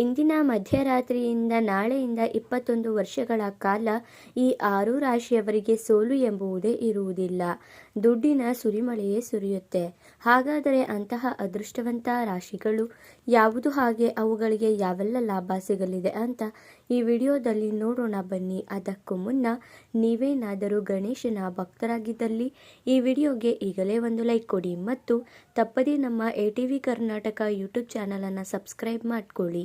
ಇಂದಿನ ಮಧ್ಯರಾತ್ರಿಯಿಂದ ನಾಳೆಯಿಂದ ಇಪ್ಪತ್ತೊಂದು ವರ್ಷಗಳ ಕಾಲ ಈ ಆರು ರಾಶಿಯವರಿಗೆ ಸೋಲು ಎಂಬುವುದೇ ಇರುವುದಿಲ್ಲ. ದುಡ್ಡಿನ ಸುರಿಮಳೆಯೇ ಸುರಿಯುತ್ತೆ. ಹಾಗಾದರೆ ಅಂತಹ ಅದೃಷ್ಟವಂತ ರಾಶಿಗಳು ಯಾವುದು ಹಾಗೆ ಅವುಗಳಿಗೆ ಯಾವೆಲ್ಲ ಲಾಭ ಸಿಗಲಿದೆ ಅಂತ ಈ ವಿಡಿಯೋದಲ್ಲಿ ನೋಡೋಣ ಬನ್ನಿ. ಅದಕ್ಕೂ ಮುನ್ನ ನೀವೇನಾದರೂ ಗಣೇಶನ ಭಕ್ತರಾಗಿದ್ದಲ್ಲಿ ಈ ವಿಡಿಯೋಗೆ ಈಗಲೇ ಒಂದು ಲೈಕ್ ಕೊಡಿ ಮತ್ತು ತಪ್ಪದೇ ನಮ್ಮ A T V Karnataka YouTube ಚಾನಲನ್ನು ಸಬ್ಸ್ಕ್ರೈಬ್ ಮಾಡ್ಕೊಳ್ಳಿ.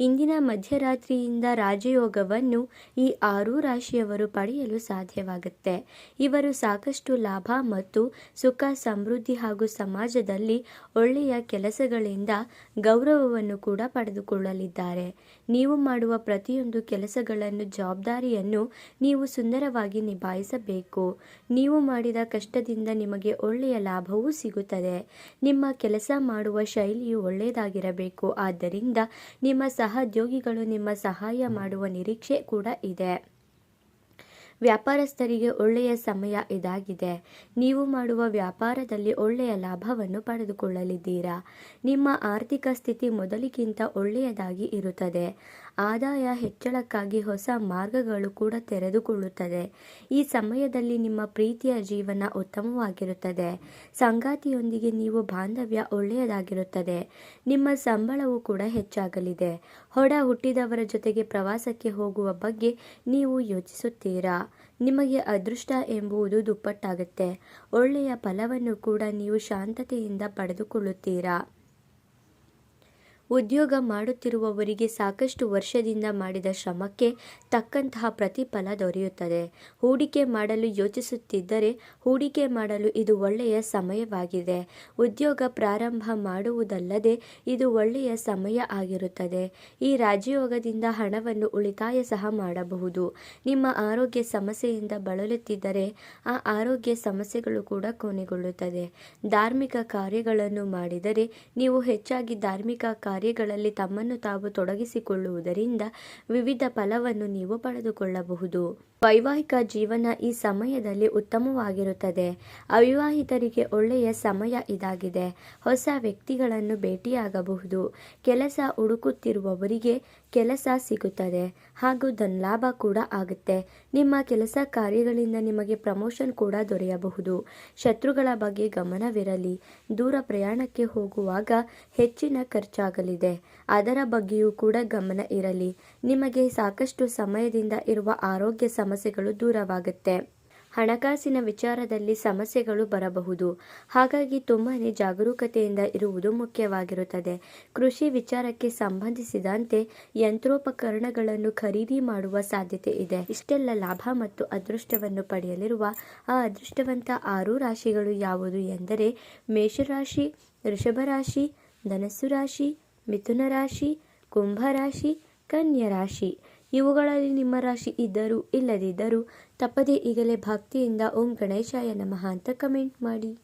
ಇಂದಿನ ಮಧ್ಯರಾತ್ರಿಯಿಂದ ರಾಜಯೋಗವನ್ನು ಈ ಆರೂ ರಾಶಿಯವರು ಪಡೆಯಲು ಸಾಧ್ಯವಾಗುತ್ತೆ. ಇವರು ಸಾಕಷ್ಟು ಲಾಭ ಮತ್ತು ಸುಖ, ಸಮೃದ್ಧಿ ಹಾಗೂ ಸಮಾಜದಲ್ಲಿ ಒಳ್ಳೆಯ ಕೆಲಸಗಳಿಂದ ಗೌರವವನ್ನು ಕೂಡ ಪಡೆದುಕೊಳ್ಳಲಿದ್ದಾರೆ. ನೀವು ಮಾಡುವ ಪ್ರತಿಯೊಂದು ಕೆಲಸಗಳನ್ನು, ಜವಾಬ್ದಾರಿಯನ್ನು ನೀವು ಸುಂದರವಾಗಿ ನಿಭಾಯಿಸಬೇಕು. ನೀವು ಮಾಡಿದ ಕಷ್ಟದಿಂದ ನಿಮಗೆ ಒಳ್ಳೆಯ ಲಾಭವೂ ಸಿಗುತ್ತದೆ. ನಿಮ್ಮ ಕೆಲಸ ಮಾಡುವ ಶೈಲಿಯು ಒಳ್ಳೆಯದಾಗಿರಬೇಕು. ಆದ್ದರಿಂದ ನಿಮ್ಮ ಸಹೋದ್ಯೋಗಿಗಳು ನಿಮ್ಮ ಸಹಾಯ ಮಾಡುವ ನಿರೀಕ್ಷೆ ಕೂಡ ಇದೆ. ವ್ಯಾಪಾರಸ್ಥರಿಗೆ ಒಳ್ಳೆಯ ಸಮಯ ಇದಾಗಿದೆ. ನೀವು ಮಾಡುವ ವ್ಯಾಪಾರದಲ್ಲಿ ಒಳ್ಳೆಯ ಲಾಭವನ್ನು ಪಡೆದುಕೊಳ್ಳಲಿದ್ದೀರಾ? ನಿಮ್ಮ ಆರ್ಥಿಕ ಸ್ಥಿತಿ ಮೊದಲಿಗಿಂತ ಒಳ್ಳೆಯದಾಗಿ ಇರುತ್ತದೆ. ಆದಾಯ ಹೆಚ್ಚಳಕ್ಕಾಗಿ ಹೊಸ ಮಾರ್ಗಗಳು ಕೂಡ ತೆರೆದುಕೊಳ್ಳುತ್ತದೆ. ಈ ಸಮಯದಲ್ಲಿ ನಿಮ್ಮ ಪ್ರೀತಿಯ ಜೀವನ ಉತ್ತಮವಾಗಿರುತ್ತದೆ. ಸಂಗಾತಿಯೊಂದಿಗೆ ನೀವು ಬಾಂಧವ್ಯ ಒಳ್ಳೆಯದಾಗಿರುತ್ತದೆ. ನಿಮ್ಮ ಸಂಬಳವು ಕೂಡ ಹೆಚ್ಚಾಗಲಿದೆ. ಹೊಡ ಹುಟ್ಟಿದವರ ಜೊತೆಗೆ ಪ್ರವಾಸಕ್ಕೆ ಹೋಗುವ ಬಗ್ಗೆ ನೀವು ಯೋಚಿಸುತ್ತೀರಾ? ನಿಮಗೆ ಅದೃಷ್ಟ ಎಂಬುದು ದುಪ್ಪಟ್ಟಾಗುತ್ತೆ. ಒಳ್ಳೆಯ ಫಲವನ್ನು ಕೂಡ ನೀವು ಶಾಂತತೆಯಿಂದ ಪಡೆದುಕೊಳ್ಳುತ್ತೀರಾ? ಉದ್ಯೋಗ ಮಾಡುತ್ತಿರುವವರಿಗೆ ಸಾಕಷ್ಟು ವರ್ಷದಿಂದ ಮಾಡಿದ ಶ್ರಮಕ್ಕೆ ತಕ್ಕಂತಹ ಪ್ರತಿಫಲ ದೊರೆಯುತ್ತದೆ. ಹೂಡಿಕೆ ಮಾಡಲು ಯೋಚಿಸುತ್ತಿದ್ದರೆ ಹೂಡಿಕೆ ಮಾಡಲು ಇದು ಒಳ್ಳೆಯ ಸಮಯವಾಗಿದೆ. ಉದ್ಯೋಗ ಪ್ರಾರಂಭ ಮಾಡುವುದಲ್ಲದೆ ಇದು ಒಳ್ಳೆಯ ಸಮಯ ಆಗಿರುತ್ತದೆ. ಈ ರಾಜಯೋಗದಿಂದ ಹಣವನ್ನು ಉಳಿತಾಯ ಸಹ ಮಾಡಬಹುದು. ನಿಮ್ಮ ಆರೋಗ್ಯ ಸಮಸ್ಯೆಯಿಂದ ಬಳಲುತ್ತಿದ್ದರೆ ಆ ಆರೋಗ್ಯ ಸಮಸ್ಯೆಗಳು ಕೂಡ ಕೊನೆಗೊಳ್ಳುತ್ತದೆ. ಧಾರ್ಮಿಕ ಕಾರ್ಯಗಳನ್ನು ಮಾಡಿದರೆ ನೀವು ಹೆಚ್ಚಾಗಿ ಧಾರ್ಮಿಕ ಕಾರ್ಯಗಳಲ್ಲಿ ತಮ್ಮನ್ನು ತಾವು ತೊಡಗಿಸಿಕೊಳ್ಳುವುದರಿಂದ ವಿವಿಧ ಫಲವನ್ನು ನೀವು ಪಡೆದುಕೊಳ್ಳಬಹುದು. ವೈವಾಹಿಕ ಜೀವನ ಈ ಸಮಯದಲ್ಲಿ ಉತ್ತಮವಾಗಿರುತ್ತದೆ. ಅವಿವಾಹಿತರಿಗೆ ಒಳ್ಳೆಯ ಸಮಯ ಇದಾಗಿದೆ. ಹೊಸ ವ್ಯಕ್ತಿಗಳನ್ನು ಭೇಟಿಯಾಗಬಹುದು. ಕೆಲಸ ಹುಡುಕುತ್ತಿರುವವರಿಗೆ ಕೆಲಸ ಸಿಗುತ್ತದೆ. ಹಾಗೂ ಧನಲಾಭ ಕೂಡ ಆಗುತ್ತೆ. ನಿಮ್ಮ ಕೆಲಸ ಕಾರ್ಯಗಳಿಂದ ನಿಮಗೆ ಪ್ರಮೋಷನ್ ಕೂಡ ದೊರೆಯಬಹುದು. ಶತ್ರುಗಳ ಬಗ್ಗೆ ಗಮನವಿರಲಿ. ದೂರ ಪ್ರಯಾಣಕ್ಕೆ ಹೋಗುವಾಗ ಹೆಚ್ಚಿನ ಖರ್ಚಾಗಲಿದೆ ಅದರ ಬಗ್ಗೆಯೂ ಕೂಡ ಗಮನ ಇರಲಿ. ನಿಮಗೆ ಸಾಕಷ್ಟು ಸಮಯದಿಂದ ಇರುವ ಆರೋಗ್ಯ ಸಮಸ್ಯೆಗಳು ದೂರವಾಗುತ್ತೆ. ಹಣಕಾಸಿನ ವಿಚಾರದಲ್ಲಿ ಸಮಸ್ಯೆಗಳು ಬರಬಹುದು. ಹಾಗಾಗಿ ತುಂಬಾನೇ ಜಾಗರೂಕತೆಯಿಂದ ಇರುವುದು ಮುಖ್ಯವಾಗಿರುತ್ತದೆ. ಕೃಷಿ ವಿಚಾರಕ್ಕೆ ಸಂಬಂಧಿಸಿದಂತೆ ಯಂತ್ರೋಪಕರಣಗಳನ್ನು ಖರೀದಿ ಮಾಡುವ ಸಾಧ್ಯತೆ ಇದೆ. ಇಷ್ಟೆಲ್ಲ ಲಾಭ ಮತ್ತು ಅದೃಷ್ಟವನ್ನು ಪಡೆಯಲಿರುವ ಆ ಅದೃಷ್ಟವಂತ ಆರು ರಾಶಿಗಳು ಯಾವುದು ಎಂದರೆ ಮೇಷರಾಶಿ ಋಷಭ ರಾಶಿ ಧನಸ್ಸು ರಾಶಿ ಮಿಥುನ ರಾಶಿ, ಕುಂಭ ರಾಶಿ, ಕನ್ಯಾ ರಾಶಿ. ಇವುಗಳಲ್ಲಿ ನಿಮ್ಮ ರಾಶಿ ಇದ್ದರೂ ಇಲ್ಲದಿದ್ದರೂ ತಪ್ಪದೇ ಈಗಲೇ ಭಕ್ತಿಯಿಂದ ಓಂ ಗಣೇಶಾಯ ನಮಃ ಅಂತ ಕಮೆಂಟ್ ಮಾಡಿ.